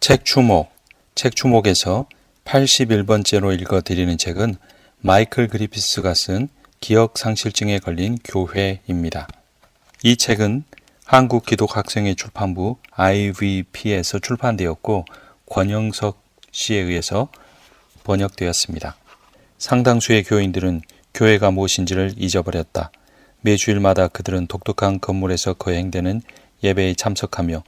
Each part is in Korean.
책 추목, 책 추목에서 81번째로 읽어드리는 책은 마이클 그리피스가 쓴 기억 상실증에 걸린 교회입니다. 이 책은 한국 기독학생회 출판부 IVP에서 출판되었고 권영석 씨에 의해서 번역되었습니다. 상당수의 교인들은 교회가 무엇인지를 잊어버렸다. 매주일마다 그들은 독특한 건물에서 거행되는 예배에 참석하며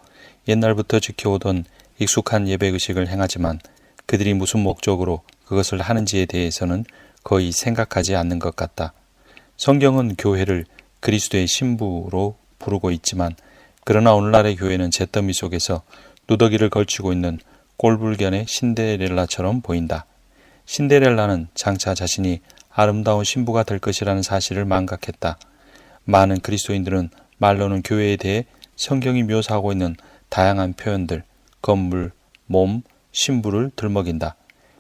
옛날부터 지켜오던 익숙한 예배 의식을 행하지만 그들이 무슨 목적으로 그것을 하는지에 대해서는 거의 생각하지 않는 것 같다. 성경은 교회를 그리스도의 신부로 부르고 있지만 그러나 오늘날의 교회는 잿더미 속에서 누더기를 걸치고 있는 꼴불견의 신데렐라처럼 보인다. 신데렐라는 장차 자신이 아름다운 신부가 될 것이라는 사실을 망각했다. 많은 그리스도인들은 말로는 교회에 대해 성경이 묘사하고 있는 다양한 표현들, 건물, 몸, 신부를 들먹인다.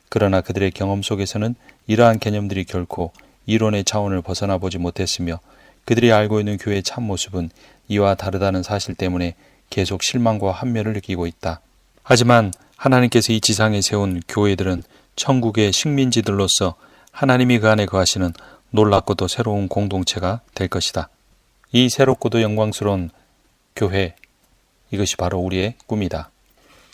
그러나 그들의 경험 속에서는 이러한 개념들이 결코 이론의 차원을 벗어나 보지 못했으며 그들이 알고 있는 교회의 참모습은 이와 다르다는 사실 때문에 계속 실망과 환멸을 느끼고 있다. 하지만 하나님께서 이 지상에 세운 교회들은 천국의 식민지들로서 하나님이 그 안에 거하시는 놀랍고도 새로운 공동체가 될 것이다. 이 새롭고도 영광스러운 교회, 이것이 바로 우리의 꿈이다.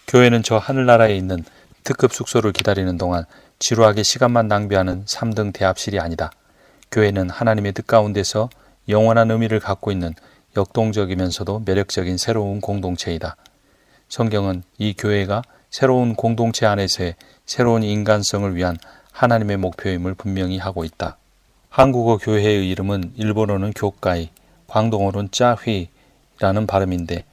교회는 저 하늘나라에 있는 특급 숙소를 기다리는 동안 지루하게 시간만 낭비하는 3등 대합실이 아니다. 교회는 하나님의 뜻 가운데서 영원한 의미를 갖고 있는 역동적이면서도 매력적인 새로운 공동체이다. 성경은 이 교회가 새로운 공동체 안에서의 새로운 인간성을 위한 하나님의 목표임을 분명히 하고 있다. 한국어 교회의 이름은 일본어는 교가이, 광동어는 짜휘라는 발음인데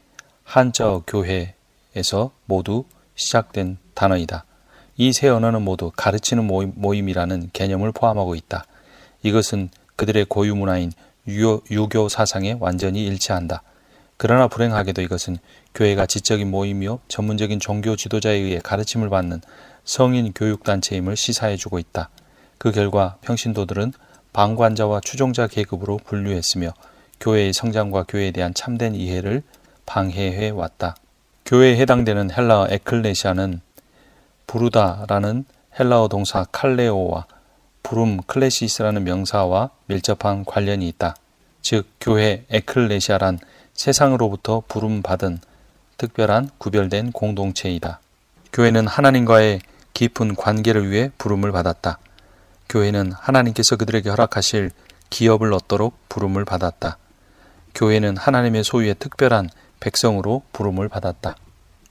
한자 교회 에서 모두 시작된 단어이다. 이 세 언어는 모두 가르치는 모임, 이라는 개념을 포함하고 있다. 이것은 그들의 고유 문화인 유교, 유교 사상에 완전히 일치한다. 그러나 불행하게도 이것은 교회가 지적인 모임이요 전문적인 종교 지도자에 의해 가르침을 받는 성인 교육단체임을 시사해주고 있다. 그 결과 평신도들은 방관자와 추종자 계급으로 분류했으며 교회의 성장과 교회에 대한 참된 이해를 방해해 왔다. 교회에 해당되는 헬라어 에클레시아는 부르다라는 헬라어 동사 칼레오와 부름 클레시스라는 명사와 밀접한 관련이 있다. 즉 교회 에클레시아란 세상으로부터 부름 받은 특별한 구별된 공동체이다. 교회는 하나님과의 깊은 관계를 위해 부름을 받았다. 교회는 하나님께서 그들에게 허락하실 기업을 얻도록 부름을 받았다. 교회는 하나님의 소유의 특별한 백성으로 부름을 받았다.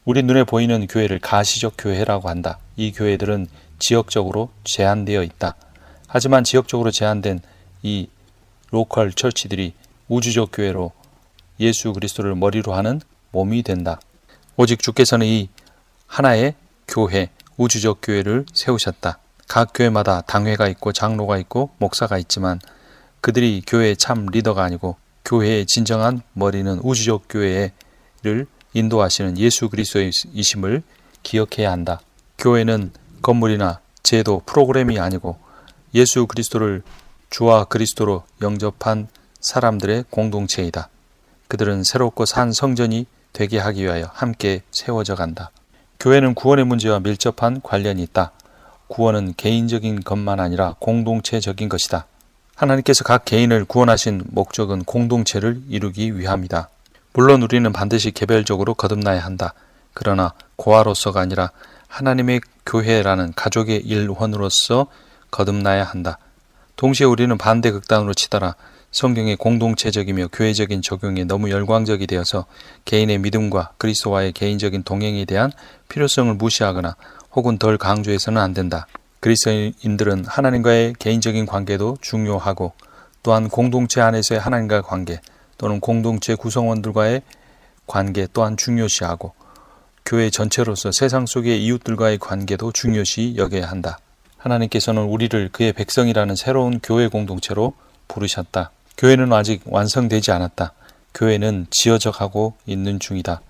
우리 눈에 보이는 교회를 가시적 교회라고 한다. 이 교회들은 지역적으로 제한되어 있다. 하지만 지역적으로 제한된 이 로컬 철치들이 우주적 교회로 예수 그리스도를 머리로 하는 몸이 된다. 오직 주께서는 이 하나의 교회, 우주적 교회를 세우셨다. 각 교회마다 당회가 있고 장로가 있고 목사가 있지만 그들이 교회의 참 리더가 아니고 교회의 진정한 머리는 우주적 교회를 인도하시는 예수 그리스도이심을 기억해야 한다. 교회는 건물이나 제도, 프로그램이 아니고 예수 그리스도를 주와 그리스도로 영접한 사람들의 공동체이다. 그들은 새롭고 산 성전이 되게 하기 위하여 함께 세워져 간다. 교회는 구원의 문제와 밀접한 관련이 있다. 구원은 개인적인 것만 아니라 공동체적인 것이다. 하나님께서 각 개인을 구원하신 목적은 공동체를 이루기 위함이다. 물론 우리는 반드시 개별적으로 거듭나야 한다. 그러나 고아로서가 아니라 하나님의 교회라는 가족의 일원으로서 거듭나야 한다. 동시에 우리는 반대 극단으로 치달아 성경의 공동체적이며 교회적인 적용에 너무 열광적이 되어서 개인의 믿음과 그리스도와의 개인적인 동행에 대한 필요성을 무시하거나 혹은 덜 강조해서는 안 된다. 그리스도인들은 하나님과의 개인적인 관계도 중요하고 또한 공동체 안에서의 하나님과의 관계 또는 공동체 구성원들과의 관계 또한 중요시하고 교회 전체로서 세상 속의 이웃들과의 관계도 중요시 여겨야 한다. 하나님께서는 우리를 그의 백성이라는 새로운 교회 공동체로 부르셨다. 교회는 아직 완성되지 않았다. 교회는 지어져 가고 있는 중이다.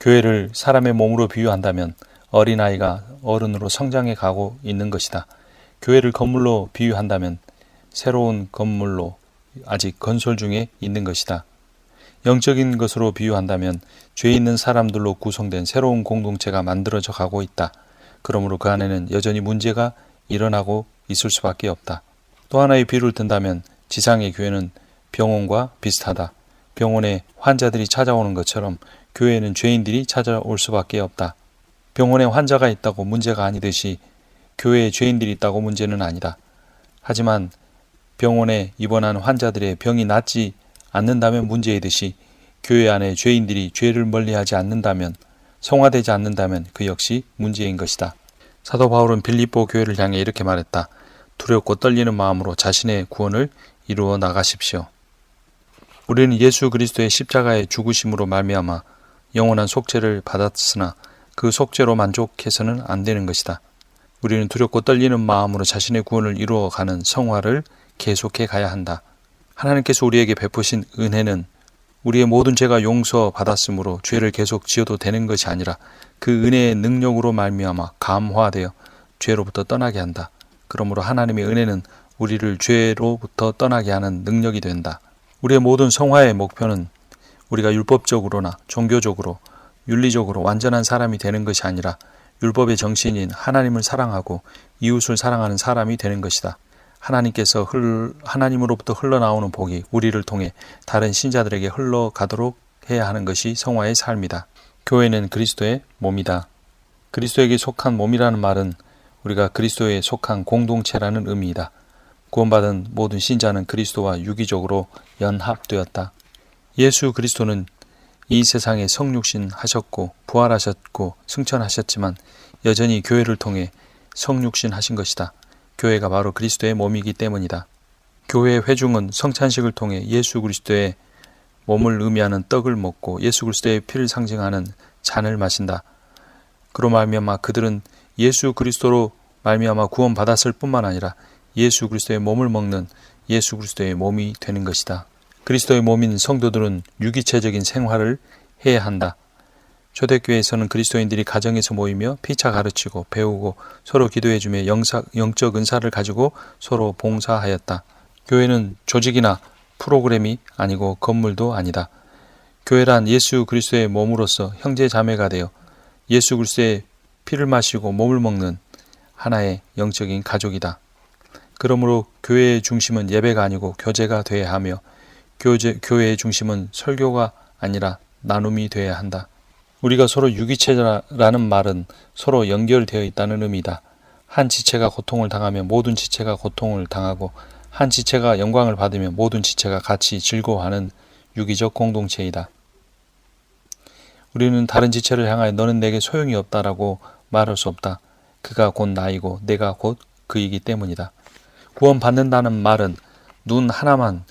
교회를 사람의 몸으로 비유한다면 어린아이가 어른으로 성장해 가고 있는 것이다. 교회를 건물로 비유한다면 새로운 건물로 아직 건설 중에 있는 것이다. 영적인 것으로 비유한다면 죄 있는 사람들로 구성된 새로운 공동체가 만들어져 가고 있다. 그러므로 그 안에는 여전히 문제가 일어나고 있을 수밖에 없다. 또 하나의 비유를 든다면 지상의 교회는 병원과 비슷하다. 병원에 환자들이 찾아오는 것처럼 교회에는 죄인들이 찾아올 수밖에 없다. 병원에 환자가 있다고 문제가 아니듯이 교회에 죄인들이 있다고 문제는 아니다. 하지만 병원에 입원한 환자들의 병이 낫지 않는다면 문제이듯이 교회 안에 죄인들이 죄를 멀리하지 않는다면 성화되지 않는다면 그 역시 문제인 것이다. 사도 바울은 빌립보 교회를 향해 이렇게 말했다. 두렵고 떨리는 마음으로 자신의 구원을 이루어 나가십시오. 우리는 예수 그리스도의 십자가의 죽으심으로 말미암아 영원한 속죄를 받았으나 그 속죄로 만족해서는 안 되는 것이다. 우리는 두렵고 떨리는 마음으로 자신의 구원을 이루어가는 성화를 계속해 가야 한다. 하나님께서 우리에게 베푸신 은혜는 우리의 모든 죄가 용서받았으므로 죄를 계속 지어도 되는 것이 아니라 그 은혜의 능력으로 말미암아 감화되어 죄로부터 떠나게 한다. 그러므로 하나님의 은혜는 우리를 죄로부터 떠나게 하는 능력이 된다. 우리의 모든 성화의 목표는 우리가 율법적으로나 종교적으로 윤리적으로 완전한 사람이 되는 것이 아니라 율법의 정신인 하나님을 사랑하고 이웃을 사랑하는 사람이 되는 것이다. 하나님께서 흘, 하나님으로부터 흘러나오는 복이 우리를 통해 다른 신자들에게 흘러가도록 해야 하는 것이 성화의 삶이다. 교회는 그리스도의 몸이다. 그리스도에게 속한 몸이라는 말은 우리가 그리스도에 속한 공동체라는 의미이다. 구원받은 모든 신자는 그리스도와 유기적으로 연합되었다. 예수 그리스도는 이 세상에 성육신 하셨고 부활하셨고 승천하셨지만 여전히 교회를 통해 성육신 하신 것이다. 교회가 바로 그리스도의 몸이기 때문이다. 교회의 회중은 성찬식을 통해 예수 그리스도의 몸을 의미하는 떡을 먹고 예수 그리스도의 피를 상징하는 잔을 마신다. 그로 말미암아 그들은 예수 그리스도로 말미암아 구원받았을 뿐만 아니라 예수 그리스도의 몸을 먹는 예수 그리스도의 몸이 되는 것이다. 그리스도의 몸인 성도들은 유기체적인 생활을 해야 한다. 초대교회에서는 그리스도인들이 가정에서 모이며 피차 가르치고 배우고 서로 기도해주며 영사, 영적 은사를 가지고 서로 봉사하였다. 교회는 조직이나 프로그램이 아니고 건물도 아니다. 교회란 예수 그리스도의 몸으로서 형제 자매가 되어 예수 그리스도의 피를 마시고 몸을 먹는 하나의 영적인 가족이다. 그러므로 교회의 중심은 예배가 아니고 교제가 되어야 하며 교제, 교회의 중심은 설교가 아니라 나눔이 되어야 한다. 우리가 서로 유기체라는 말은 서로 연결되어 있다는 의미다. 한 지체가 고통을 당하면 모든 지체가 고통을 당하고 한 지체가 영광을 받으면 모든 지체가 같이 즐거워하는 유기적 공동체이다. 우리는 다른 지체를 향하여 너는 내게 소용이 없다라고 말할 수 없다. 그가 곧 나이고 내가 곧 그이기 때문이다. 구원받는다는 말은 눈 하나만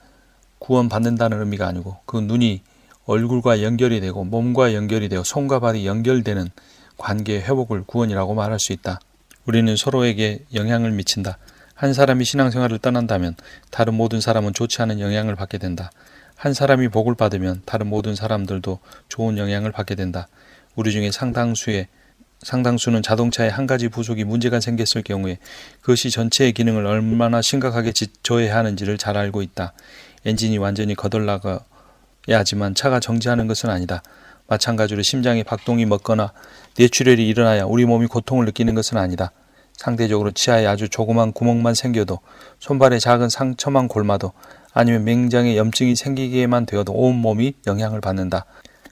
구원받는다는 의미가 아니고 그 눈이 얼굴과 연결이 되고 몸과 연결이 되어 손과 발이 연결되는 관계의 회복을 구원이라고 말할 수 있다. 우리는 서로에게 영향을 미친다. 한 사람이 신앙생활을 떠난다면 다른 모든 사람은 좋지 않은 영향을 받게 된다. 한 사람이 복을 받으면 다른 모든 사람들도 좋은 영향을 받게 된다. 우리 중에 상당수의 상당수는 자동차에 한 가지 부속이 문제가 생겼을 경우에 그것이 전체의 기능을 얼마나 심각하게 저해야 하는지를 잘 알고 있다. 엔진이 완전히 거덜나가 하지만 차가 정지하는 것은 아니다. 마찬가지로 심장에 박동이 먹거나 뇌출혈이 일어나야 우리 몸이 고통을 느끼는 것은 아니다. 상대적으로 치아에 아주 조그만 구멍만 생겨도 손발에 작은 상처만 골마도 아니면 맹장에 염증이 생기게만 되어도 온몸이 영향을 받는다.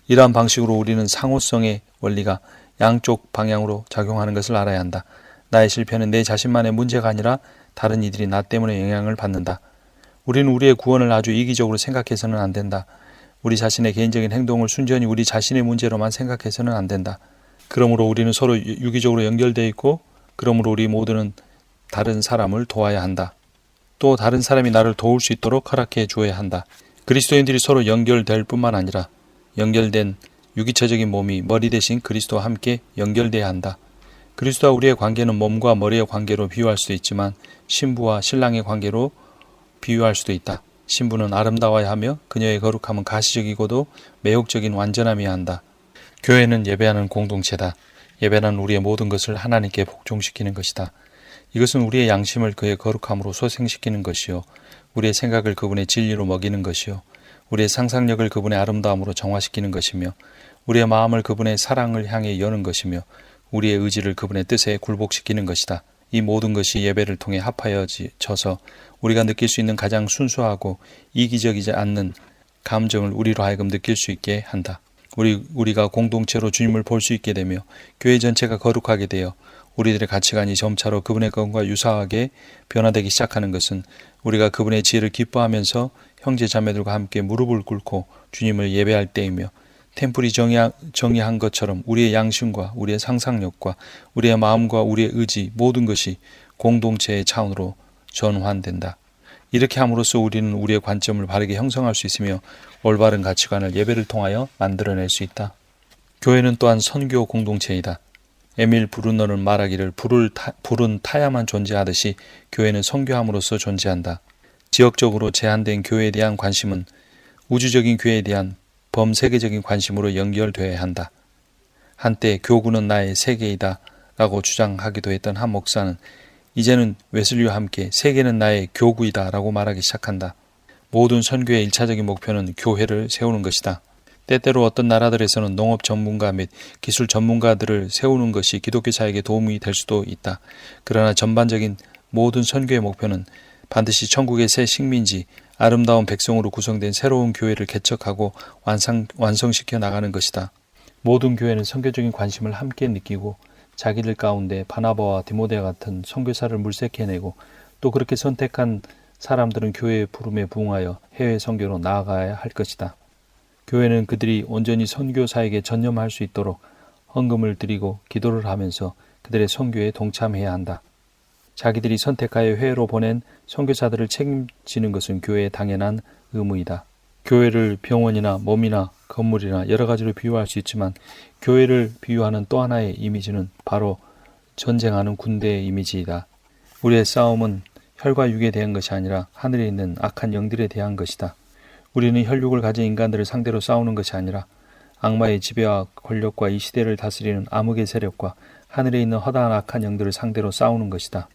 이러한 방식으로 우리는 상호성의 원리가 양쪽 방향으로 작용하는 것을 알아야 한다. 나의 실패는 내 자신만의 문제가 아니라 다른 이들이 나 때문에 영향을 받는다. 우리는 우리의 구원을 아주 이기적으로 생각해서는 안 된다. 우리 자신의 개인적인 행동을 순전히 우리 자신의 문제로만 생각해서는 안 된다. 그러므로 우리는 서로 유기적으로 연결되어 있고 그러므로 우리 모두는 다른 사람을 도와야 한다. 또 다른 사람이 나를 도울 수 있도록 허락해 주어야 한다. 그리스도인들이 서로 연결될 뿐만 아니라 연결된 유기체적인 몸이 머리 대신 그리스도와 함께 연결돼야 한다. 그리스도와 우리의 관계는 몸과 머리의 관계로 비유할 수도 있지만 신부와 신랑의 관계로 비유할 수도 있다. 신부는 아름다워야 하며 그녀의 거룩함은 가시적이고도 매혹적인 완전함이어야 한다. 교회는 예배하는 공동체다. 예배는 우리의 모든 것을 하나님께 복종시키는 것이다. 이것은 우리의 양심을 그의 거룩함으로 소생시키는 것이요. 우리의 생각을 그분의 진리로 먹이는 것이요. 우리의 상상력을 그분의 아름다움으로 정화시키는 것이며 우리의 마음을 그분의 사랑을 향해 여는 것이며 우리의 의지를 그분의 뜻에 굴복시키는 것이다. 이 모든 것이 예배를 통해 합하여져서 우리가 느낄 수 있는 가장 순수하고 이기적이지 않는 감정을 우리로 하여금 느낄 수 있게 한다. 우리 우리가 공동체로 주님을 볼 수 있게 되며 교회 전체가 거룩하게 되어 우리들의 가치관이 점차로 그분의 것과 유사하게 변화되기 시작하는 것은 우리가 그분의 지혜를 기뻐하면서 형제 자매들과 함께 무릎을 꿇고 주님을 예배할 때이며 템플이 정의한, 것처럼 우리의 양심과 우리의 상상력과 우리의 마음과 우리의 의지 모든 것이 공동체의 차원으로 전환된다. 이렇게 함으로써 우리는 우리의 관점을 바르게 형성할 수 있으며 올바른 가치관을 예배를 통하여 만들어낼 수 있다. 교회는 또한 선교 공동체이다. 에밀 브루너는 말하기를 불을 타, 불은 타야만 존재하듯이 교회는 선교함으로써 존재한다. 지역적으로 제한된 교회에 대한 관심은 우주적인 교회에 대한 범세계적인 관심으로 연결되어야 한다. 한때 교구는 나의 세계이다 라고 주장하기도 했던 한 목사는 이제는 웨슬리와 함께 세계는 나의 교구이다 라고 말하기 시작한다. 모든 선교의 일차적인 목표는 교회를 세우는 것이다. 때때로 어떤 나라들에서는 농업 전문가 및 기술 전문가들을 세우는 것이 기독교사에게 도움이 될 수도 있다. 그러나 전반적인 모든 선교의 목표는 반드시 천국의 새 식민지, 아름다운 백성으로 구성된 새로운 교회를 개척하고 완성, 완성시켜 나가는 것이다. 모든 교회는 선교적인 관심을 함께 느끼고 자기들 가운데 바나바와 디모데 같은 선교사를 물색해내고 또 그렇게 선택한 사람들은 교회의 부름에 부응하여 해외 선교로 나아가야 할 것이다. 교회는 그들이 온전히 선교사에게 전념할 수 있도록 헌금을 드리고 기도를 하면서 그들의 선교에 동참해야 한다. 자기들이 선택하여 해외로 보낸 선교사들을 책임지는 것은 교회의 당연한 의무이다. 교회를 병원이나 몸이나 건물이나 여러 가지로 비유할 수 있지만 교회를 비유하는 또 하나의 이미지는 바로 전쟁하는 군대의 이미지이다. 우리의 싸움은 혈과 육에 대한 것이 아니라 하늘에 있는 악한 영들에 대한 것이다. 우리는 혈육을 가진 인간들을 상대로 싸우는 것이 아니라 악마의 지배와 권력과 이 시대를 다스리는 암흑의 세력과 하늘에 있는 허다한 악한 영들을 상대로 싸우는 것이다.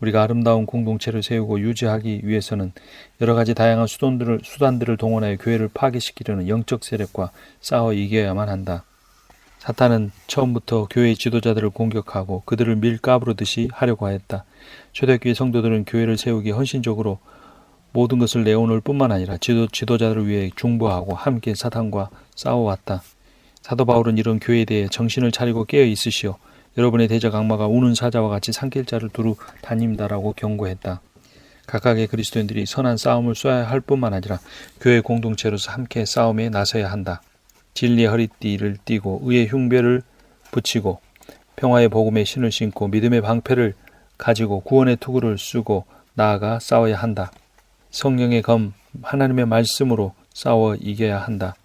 우리가 아름다운 공동체를 세우고 유지하기 위해서는 여러 가지 다양한 수단들을, 수단들을 동원하여 교회를 파괴시키려는 영적 세력과 싸워 이겨야만 한다. 사탄은 처음부터 교회의 지도자들을 공격하고 그들을 밀가부르듯이 하려고 하였다. 초대교회 성도들은 교회를 세우기 헌신적으로 모든 것을 내어놓을 뿐만 아니라 지도, 지도자들을 위해 중보하고 함께 사탄과 싸워왔다. 사도 바울은 이런 교회에 대해 정신을 차리고 깨어 있으시오. 여러분의 대적 악마가 우는 사자와 같이 산길자를 두루 다닙니다라고 경고했다. 각각의 그리스도인들이 선한 싸움을 쏘아야 할 뿐만 아니라 교회 공동체로서 함께 싸움에 나서야 한다. 진리의 허리띠를 띠고 의의 흉배를 붙이고 평화의 복음의 신을 신고 믿음의 방패를 가지고 구원의 투구를 쓰고 나아가 싸워야 한다. 성령의 검 하나님의 말씀으로 싸워 이겨야 한다.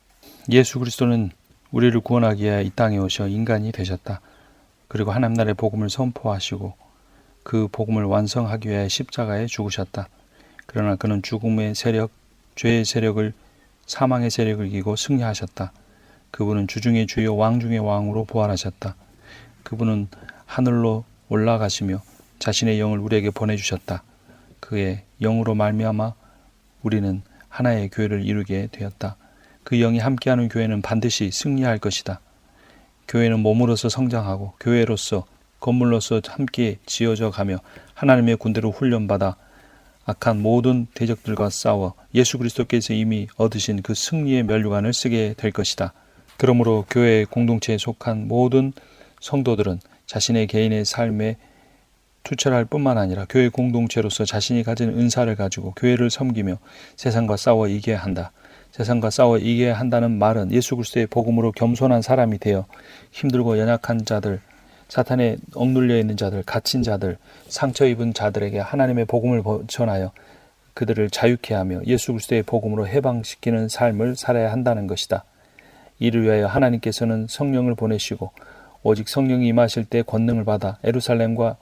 예수 그리스도는 우리를 구원하기 위해 이 땅에 오셔 인간이 되셨다. 그리고 하나님 나라의 복음을 선포하시고 그 복음을 완성하기 위해 십자가에 죽으셨다. 그러나 그는 죽음의 세력, 죄의 세력을 사망의 세력을 이기고 승리하셨다. 그분은 주중의 주여 왕중의 왕으로 부활하셨다. 그분은 하늘로 올라가시며 자신의 영을 우리에게 보내주셨다. 그의 영으로 말미암아 우리는 하나의 교회를 이루게 되었다. 그 영이 함께하는 교회는 반드시 승리할 것이다. 교회는 몸으로서 성장하고 교회로서 건물로서 함께 지어져 가며 하나님의 군대로 훈련받아 악한 모든 대적들과 싸워 예수 그리스도께서 이미 얻으신 그 승리의 면류관을 쓰게 될 것이다. 그러므로 교회 공동체에 속한 모든 성도들은 자신의 개인의 삶에 투철할 뿐만 아니라 교회 공동체로서 자신이 가진 은사를 가지고 교회를 섬기며 세상과 싸워 이겨야 한다. 세상과 싸워 이겨야 한다는 말은 예수 그리스도의 복음으로 겸손한 사람이 되어 힘들고 연약한 자들, 사탄에 억눌려 있는 자들, 갇힌 자들, 상처 입은 자들에게 하나님의 복음을 전하여 그들을 자유케 하며 예수 그리스도의 복음으로 해방시키는 삶을 살아야 한다는 것이다. 이를 위하여 하나님께서는 성령을 보내시고 오직 성령이 임하실 때 권능을 받아 에루살렘과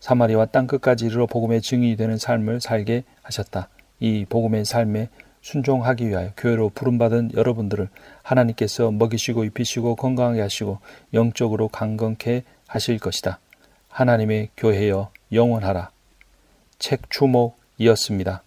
사마리와 땅 끝까지 이르러 복음의 증인이 되는 삶을 살게 하셨다. 이 복음의 삶에 순종하기 위하여 교회로 부름받은 여러분들을 하나님께서 먹이시고 입히시고 건강하게 하시고 영적으로 강건케 하실 것이다. 하나님의 교회여 영원하라. 책 추목이었습니다.